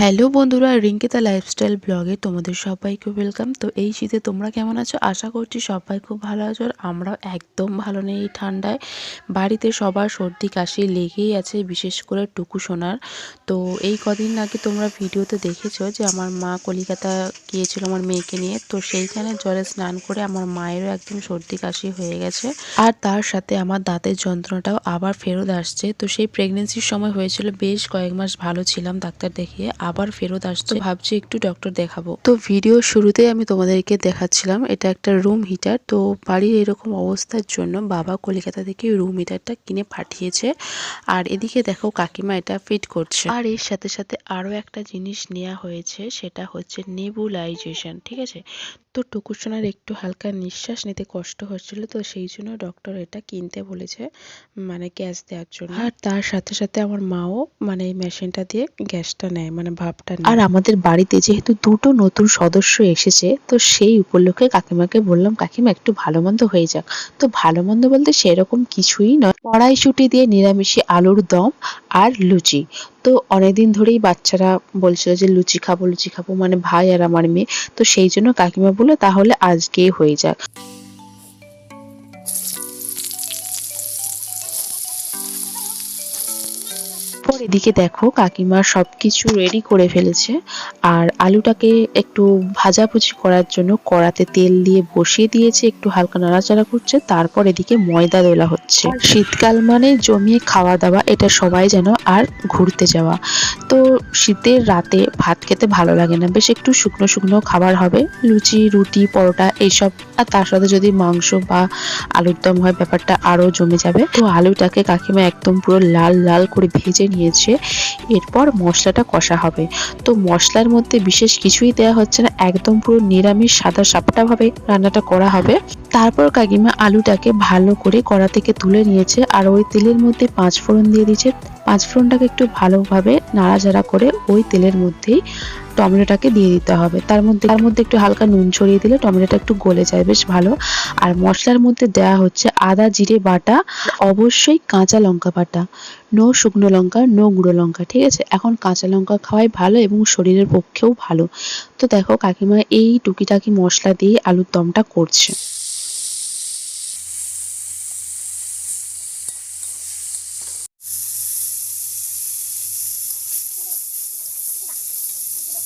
Hello বন্ধুরা, রিঙ্কিতা lifestyle ব্লগে তোমাদের সবাইকে ওয়েলকাম তো এই শীতে তোমরা কেমন আছো? আশা করছি সবাই খুব ভালো আছো আর আমরাও একদম ভালো নেই এই ঠান্ডায়। বাড়িতে সবার সর্দি কাশি লেগেই আছে, বিশেষ করে টুকু সোনার। তো এই কদিন আগে তোমরা ভিডিওতে দেখেছ যে আমার মা কলিকাতা গিয়েছিল আমার মেয়েকে নিয়ে। তো সেইখানে জলে স্নান করে আমার মায়েরও একদম সর্দি কাশি হয়ে গেছে। আর তার সাথে আমার দাঁতের যন্ত্রণাটাও আবার ফেরত আসছে। তো সেই প্রেগনেন্সির সময় হয়েছিল, বেশ কয়েক মাস ভালো ছিলাম ডাক্তার দেখিয়ে। আবার ফেরত আসছে ভাবছি একটু ডক্টর দেখাবো। তো ভিডিও শুরুতে আমি তোমাদেরকে দেখাচ্ছিলাম এটা একটা রুম হিটার তো বাড়ির এরকম অবস্থার জন্য বাবা কলকাতা থেকে রুম হিটারটা কিনে পাঠিয়েছে। আর এদিকে দেখো কাকিমা এটা ফিট করছে। আর এর সাথে সাথে আরও একটা জিনিস নেওয়া হয়েছে সেটা হচ্ছে নেবুলাইজেশন ঠিক আছে? তো টুকুসোনার একটু হালকা নিঃশ্বাস নিতে কষ্ট হচ্ছিল তো সেই জন্য ডক্টর এটা কিনতে বলেছে মানে গ্যাস দেওয়ার জন্য। আর তার সাথে সাথে আমার মাও মানে এই মেশিনটা দিয়ে গ্যাসটা নেয় মানে ভাবটা নেয়। আর আমাদের বাড়িতে যেহেতু দুটো নতুন সদস্য এসেছে তো সেই উপলক্ষে কাকিমাকে বললাম কাকিমা একটু ভালো মন্দ হয়ে যাক। তো ভালো মন্দ বলতে সেরকম কিছুই নয়। কড়াইশুটি দিয়ে নিরামিষে আলুর দম আর লুচি। তো অনেকদিন ধরেই বাচ্চারা বলছিল যে, লুচি খাব লুচি খাব। মানে ভাই আর আমার মেয়ে। তো সেই জন্য কাকিমা বলল, তাহলে আজকেই হয়ে যাক। এদিকে দেখো, কাকিমা সবকিছু রেডি করে ফেলেছে। আর আলুটাকে একটু ভাজাভুজি করার জন্য কড়াতে তেল দিয়ে বসিয়ে দিয়েছে একটু হালকা নাড়াচাড়া করছে তারপর এদিকে ময়দা দোলা হচ্ছে। শীতকাল মানে জমিয়ে খাওয়া দাওয়া এটা সবাই যেন আর ঘুরতে যাওয়া। তো শীতের রাতে ভাত খেতে ভালো লাগে না। বেশ একটু শুকনো শুকনো খাবার হবে। লুচি, রুটি, পরোটা এইসব। আর তার সাথে যদি মাংস বা আলুর দম হয়, ব্যাপারটা আরও জমে যাবে। তো আলুটাকে কাকিমা একদম পুরো লাল লাল করে ভেজে নিয়েছে। এরপর মশলাটা কষা হবে। তো মশলার মধ্যে বিশেষ কিছুই দেওয়া হচ্ছে না। একদম পুরো নিরামিষ সাদা সাপটা ভাবে রান্নাটা করা হবে। তারপর কাকিমা আলুটাকে ভালো করে কড়া থেকে তুলে নিয়েছে আর ওই তেলের মধ্যে পাঁচ ফোড়ন দিয়ে দিয়েছে। পাঁচ ফোড়নটাকে একটু ভালোভাবে নাড়াচাড়া করে ওই তেলের মধ্যেই টমেটোটাকে দিয়ে দিতে হবে। তার মধ্যে তার মধ্যে একটু হালকা নুন ছড়িয়ে দিলে টমেটোটা একটু গলে যায়, বেশ ভালো। আর মশলার মধ্যে দেওয়া হচ্ছে আদা, জিরে, বাটা, অবশ্যই কাঁচা লঙ্কা বাটা। নো শুকনো লঙ্কা, নো গুঁড়ো লঙ্কা, ঠিক আছে? এখন কাঁচা লঙ্কা খাওয়াই ভালো এবং শরীরের পক্ষেও ভালো। তো দেখো কাকিমা এই টুকিটাকি মশলা দিয়ে আলুর দমটা করছে।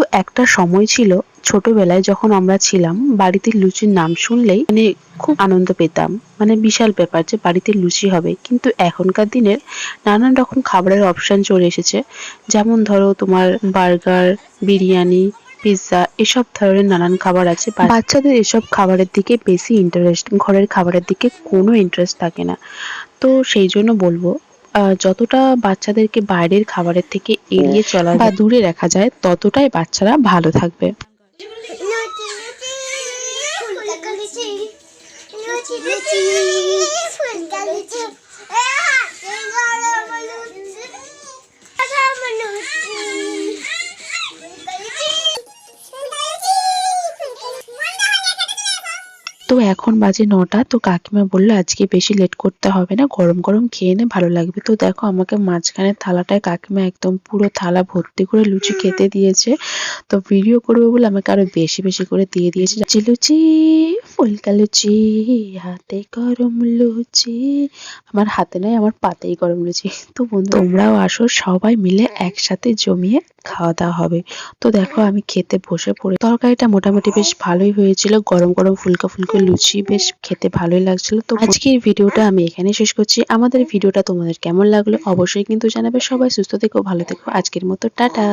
তো একটা সময় ছিল, ছোটবেলায় যখন আমরা ছিলাম, বাড়িতে লুচির নাম শুনলেই মানে খুব আনন্দ পেতাম। মানে বিশাল ব্যাপার যে বাড়িতে লুচি হবে। কিন্তু এখনকার দিনের নানান রকম খাবারের অপশন চলে এসেছে। যেমন ধরো তোমার বার্গার, বিরিয়ানি, পিৎজা, এসব ধরনের নানান খাবার আছে। বাচ্চাদের এসব খাবারের দিকে বেশি ইন্টারেস্ট ঘরের খাবারের দিকে কোনো ইন্টারেস্ট থাকে না। তো সেই জন্য বলব যতটা বাচ্চাদেরকে বাইরের খাবারের থেকে এড়িয়ে চলা বা দূরে রাখা যায় ততটাই বাচ্চারা ভালো থাকবে। ফুলকা তো এখন বাজে নটা, তো কাকিমা বলল, আজকে বেশি লেট করতে হবে না, গরম গরম খেয়ে নে, ভালো লাগবে। তো দেখো আমাকে মাঝখানে থালাটায় কাকিমা একদম পুরো থালা ভর্তি করে লুচি খেতে দিয়েছে। তো ভিডিও করব বলে আমাকে আরও বেশি বেশি করে দিয়ে দিয়েছে। লুচি, ফুলকা লুচি, হাতে গরম লুচি, আমার হাতে নয়, আমার পাতেই গরম লুচি। তো বন্ধু, তোমরাও আসো, সবাই মিলে একসাথে জমিয়ে খাওয়া দাওয়া হবে। তো দেখো আমি খেতে বসে পড়ে, তরকারিটা মোটামুটি বেশ ভালোই হয়েছিল, গরম গরম ফুলকা ফুলকা লুচি বেশ খেতে ভালোই লাগছিল। তো আজকের ভিডিওটা আমি এখানে শেষ করছি। আমাদের ভিডিওটা তোমাদের কেমন লাগল অবশ্যই কিন্তু জানাবে। সবাই সুস্থ থেকো ভালো থেকো। আজকের মতো টাটা।